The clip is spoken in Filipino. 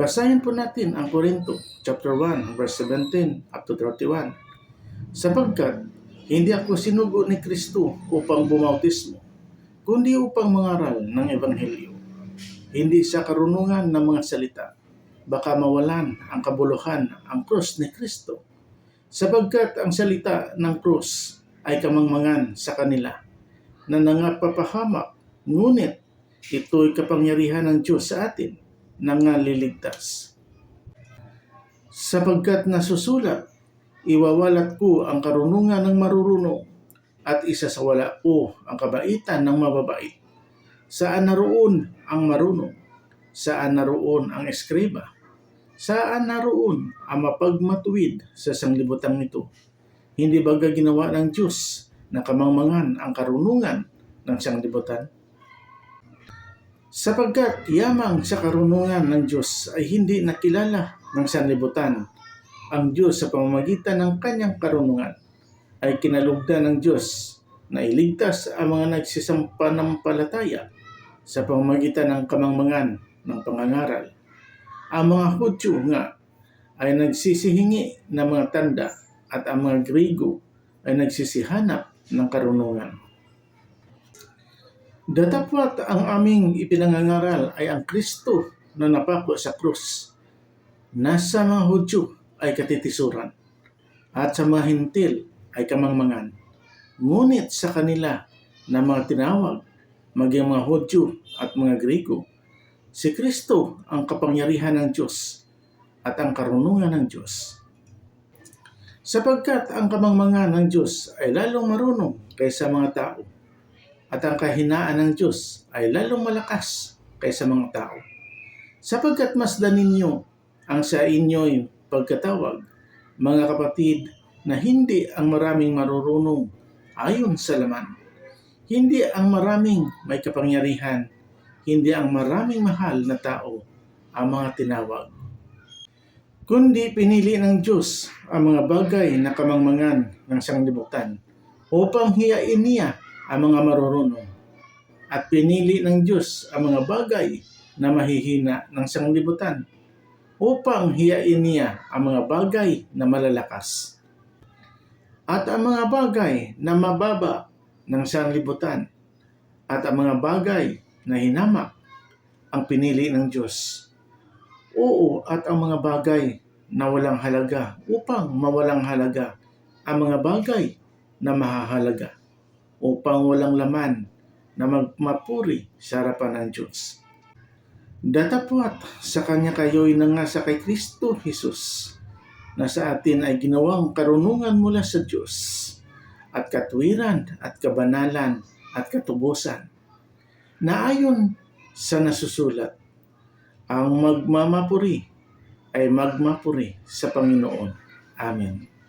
Basahin po natin ang Korinto chapter 1 verse 17 up to 31. Sapagkat hindi ako sinugo ni Kristo upang bumautismo, kundi upang mangaral ng Ebanghelyo. Hindi sa karunungan ng mga salita, baka mawalan ang kabuluhan ang krus ni Kristo. Sapagkat ang salita ng krus ay kamangmangan sa kanila na nangapapahamak, ngunit ito'y kapangyarihan ng Diyos sa atin nangaliligtas. Sapagkat nasusulat, iwawalat ko ang karunungan ng marurunong at isasawala ko ang kabaitan ng mababait. Saan naroon ang marunong? Saan naroon ang eskriba? Saan naroon ang mapagmatuwid sa sanglibutang ito? Hindi baga ginawa ng Diyos na kamangmangan ang karunungan ng sanglibutan? Sapagkat yamang sa karunungan ng Diyos ay hindi nakilala ng sanlibutan, ang Diyos sa pamamagitan ng kanyang karunungan ay kinalugdan ng Diyos na iligtas ang mga nagsisampanampalataya sa pamamagitan ng kamangmangan ng pangangaral. Ang mga Hudyo nga ay nagsisihingi ng mga tanda at ang mga Grigo ay nagsisihanap ng karunungan. Datapwat ang aming ipinangangaral ay ang Kristo na napako sa krus. Nasa mga Hudyo ay katitisuran at sa mga hintil ay kamangmangan. Ngunit sa kanila na mga tinawag, maging mga Hudyo at mga Grigo, si Kristo ang kapangyarihan ng Diyos at ang karunungan ng Diyos. Sapagkat ang kamangmangan ng Diyos ay lalong marunong kaysa mga tao at ang kahinaan ng Diyos ay lalong malakas kaysa mga tao. Sapagkat masdan ninyo ang sa inyo'y pagkatawag, mga kapatid, na hindi ang maraming marurunong ayon sa laman. Hindi ang maraming may kapangyarihan, hindi ang maraming mahal na tao ang mga tinawag. Kundi pinili ng Diyos ang mga bagay na kamangmangan ng sanglibutan upang hiyain niya ang mga marurunong. At pinili ng Diyos ang mga bagay na mahihina ng sanglibutan upang hiyain niya ang mga bagay na malalakas. At ang mga bagay na mababa ng sanglibutan at ang mga bagay na hinamak ang pinili ng Diyos. Oo, at ang mga bagay na walang halaga upang mawalang halaga ang mga bagay na mahahalaga upang walang laman na magmapuri sa harapan ng Diyos. Datapwat sa Kanya kayo'y nangasa kay Kristo Jesus na sa atin ay ginawang karunungan mula sa Diyos at katwiran at kabanalan at katubusan na ayon sa nasusulat ang magmamapuri ay magmapuri sa Panginoon. Amen.